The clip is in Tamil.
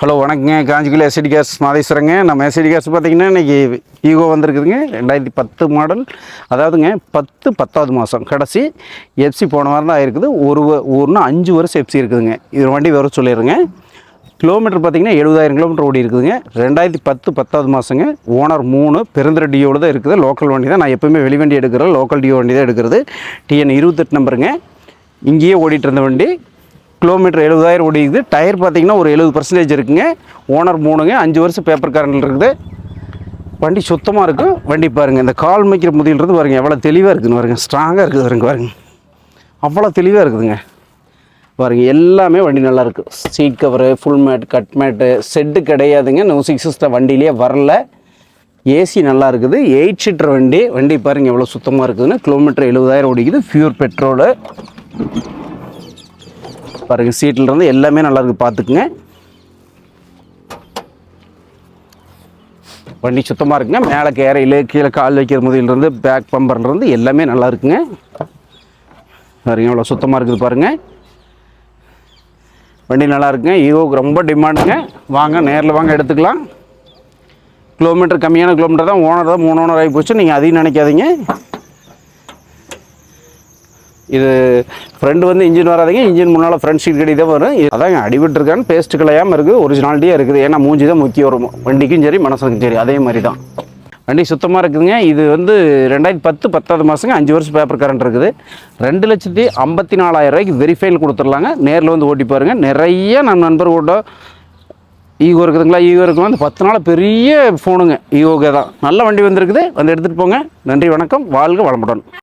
ஹலோ வணக்கங்க. காஞ்சிகுல எஸ்டி கேஸ் மாதேஸ்வரங்க. நம்ம எஸ்டி கேஸ் பார்த்தீங்கன்னா இன்றைக்கி ஈகோ வந்திருக்குதுங்க. ரெண்டாயிரத்தி பத்து மாடல். அதாவதுங்க பத்து பத்தாவது மாதம் கடைசி எஃப்சி போன வாரம் தான் இருக்குது. ஒரு வ- ஒன்று அஞ்சு வருஷம் எஃப்சி இருக்குதுங்க. இது வண்டி வர சொல்லிடுங்க கிலோமீட்டர் பார்த்தீங்கன்னா எழுபதாயிரம் கிலோமீட்டர் ஓடி இருக்குதுங்க. ரெண்டாயிரத்தி பத்து பத்தாவது மாதங்க ஓனர் மூணு பெருந்திர டியோடு தான் இருக்குது. லோக்கல் வண்டி தான். நான் எப்போயுமே வெளி வண்டி எடுக்கிறேன் லோக்கல் டியோ வண்டி தான் எடுக்கிறது. டிஎன் இருபத்தெட்டு நம்பருங்க இங்கேயே ஓடிட்டு இருந்த வண்டி. கிலோமீட்டர் எழுபதாயிரம் ஓடிக்குது. டயர் பார்த்திங்கன்னா ஒரு எழுபது பர்சன்டேஜ் இருக்குங்க. ஓனர் மூணுங்க அஞ்சு வருஷம் பேப்பர் கரண்டில் இருக்குது. வண்டி சுத்தமாக இருக்கும் வண்டி பாருங்கள் இந்த கால் மைக்கிற முதியிலிருந்து பாருங்க எவ்வளோ தெளிவாக இருக்குதுன்னு பாருங்க ஸ்ட்ராங்காக இருக்குது பாருங்க பாருங்க. அவ்வளோ தெளிவாக இருக்குதுங்க. பாருங்க எல்லாமே வண்டி நல்லாயிருக்கு seat cover full mat cut mat set கிடையாதுங்க. நோ சிக்ஸ் சிஸ்டம் வண்டியிலே வரல. ஏசி நல்லா இருக்குது. எயிட் சீட்டர் வண்டி. வண்டி பாருங்க எவ்வளோ சுத்தமாக இருக்குதுன்னு. கிலோமீட்டர் எழுபதாயிரம் ஓடிக்குது. ஃபியூர் பெட்ரோலு பாருங்க சீட்டில் இருந்து எல்லாமே நல்லாயிருக்கு பார்த்துக்குங்க வண்டி சுத்தமாக இருக்குங்க. மேலே கேரையில் கீழே கால் வைக்கிற முதலிலிருந்து பேக் பம்பர்லேருந்து எல்லாமே நல்லா இருக்குங்க. பாருங்க எவ்வளோ சுத்தமாக இருக்குது பாருங்க. வண்டி நல்லா இருக்குங்க. ஈவோக்கு ரொம்ப டிமாண்டுங்க வாங்க நேரில் வாங்க எடுத்துக்கலாம். கிலோமீட்டர் கம்மியான கிலோமீட்டர் தான். ஓனர் தான் மூணு ஓனர் ஆகி போச்சு. நீங்கள் அதையும் நினைக்காதீங்க. இது ஃப்ரெண்டு வந்து இன்ஜின் வராதுங்க இன்ஜின் முன்னால் ஃப்ரண்ட் சீட் கடி தான் வரும் அதாங்க அடிபட்டுருக்கான்னு பேஸ்ட் கலையாமல் இருக்குது ஒரிஜினாலிட்டியாக இருக்குது. ஏன்னா மூஞ்சி தான் முக்கியம் வரும் வண்டிக்கும் சரி மனசுக்கும் சரி அதே மாதிரி தான். வண்டி சுத்தமாக இருக்குதுங்க. இது வந்து ரெண்டாயிரத்தி பத்து பத்தாவது மாதங்க அஞ்சு வருஷம் பேப்பர் கரண்ட் இருக்குது. ரெண்டு லட்சத்தி ஐம்பத்தி நாலாயிரம் ரூபாய்க்கு வெரிஃபைல் கொடுத்துர்லாங்க நேரில் வந்து ஓட்டி பாருங்கள் நிறைய நம்ம நண்பர் கூட ஈகோ இருக்குதுங்களா ஈகோ இருக்குங்களா அந்த பத்து நாள் பெரிய ஃபோனுங்க ஈகோக்கே தான். நல்ல வண்டி வந்திருக்குது. வந்து எடுத்துகிட்டு போங்க. நன்றி வணக்கம். வாழ்க வளமுடன்.